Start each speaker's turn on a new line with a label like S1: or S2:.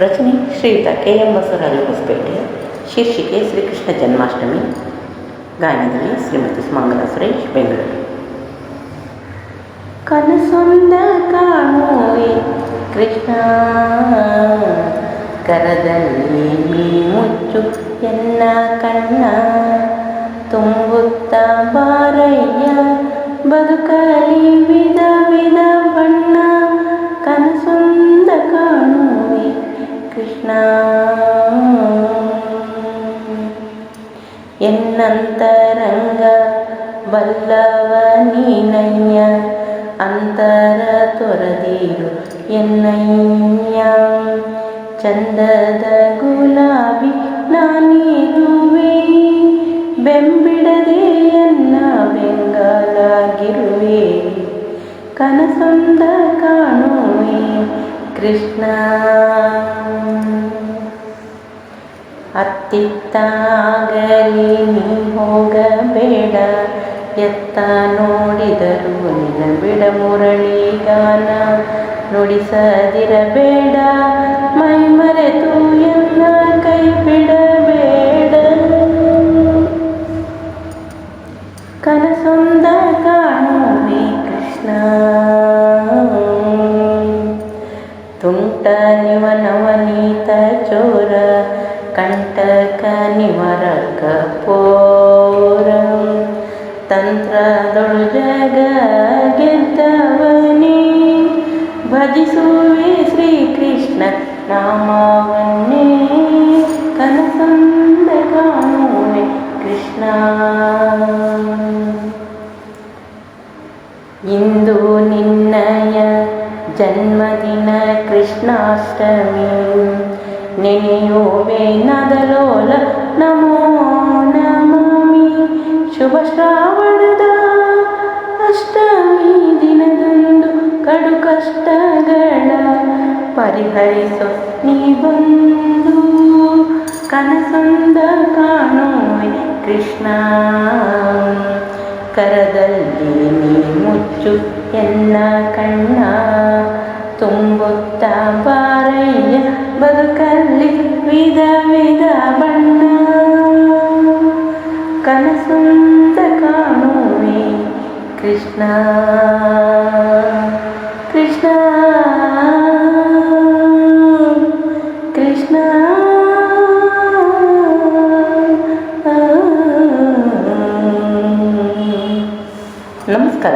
S1: ರಚನೆ ಶ್ರೀಯುತ K M Basavaraj Hosapete ಶೀರ್ಷಿಕೆ ಶ್ರೀಕೃಷ್ಣ ಜನ್ಮಾಷ್ಟಮಿ ಗಾಯನದಲ್ಲಿ ಶ್ರೀಮತಿ ಸುಮಂಗಲ ಸುರೇಶ್ ಬೆಂಗಳೂರು ಕನಸೊಂದ ಕಾಣುವೆ ಕೃಷ್ಣ ಕರದಲ್ಲಿ ನೀ ಮುಚ್ಚು ಎನ್ನ ಕಣ್ಣ ತುಂಬುತ್ತ ಬಾರಯ್ಯ ಬದುಕಲಿ ಎನ್ನಂತರಂಗ ಬಲ್ಲವ ನೀನಯ್ಯ ಅಂತರ ತೊರೆದಿರು ಎನ್ನಯ್ಯ ಚಂದದ ಗುಲಾಬಿ ನಾನಿರುವೆ ಬೆಂಬಿಡದೆ ಎನ್ನ ಬೆಂಗಾಲಾಗಿರುವೆ ಕನಸೊಂದ ಕಾಣುವೆ ಕೃಷ್ಣ. ಅತ್ತಿತ್ತಾಗಲಿ ನೀ ಹೋಗಬೇಡ ಎತ್ತ ನೋಡಿದರು ನಿನ ಬಿಡ ಮುರಳಿಗಾನ ನುಡಿಸದಿರಬೇಡ. ತುಂಟ ನಿವನವನೀತ ಚೋರ ಕಂಟಕ ನಿವರಕ ಪೋರ ತಂತ್ರದೊಳು ಜಗ ಗೆದ್ದವನೇ ಭಜಿಸುವೆ ಶ್ರೀಕೃಷ್ಣ ನಾಮವನ್ನೇ ಕನಸಂದ ಕಾಣುವೆ ಕೃಷ್ಣ ಇಂದು ನಿನ್ನಯ ಜನ್ಮದಿನ ಕೃಷ್ಣಾಷ್ಟಮಿ. ನೆನೆಯುವೆ ನದಲೋಲ, ನಮೋ ನಮಾಮಿ. ಶುಭ ಶ್ರಾವಣದ ಅಷ್ಟಮಿ ದಿನದಂದು ಕಡು ಕಷ್ಟಗಳ ಪರಿಹರಿಸು ನೀ ಬಂದು. ಕನಸೊಂದ ಕಾಣುವೆ ಕೃಷ್ಣ. ಕರದಲ್ಲಿ ನೀ ಮುಚ್ಚು ಎನ್ನ ಕಣ್ಣ. ತುಂಬುತ್ತ ಪಾರಯ್ಯ ಬದುಕಲ್ಲಿ ವಿಧ ವಿಧ ಬಣ್ಣ ಕನಸುಂದ ಕಾಣುವೆ ಕೃಷ್ಣ ಕೃಷ್ಣ ಕೃಷ್ಣ ನಮಸ್ಕಾರ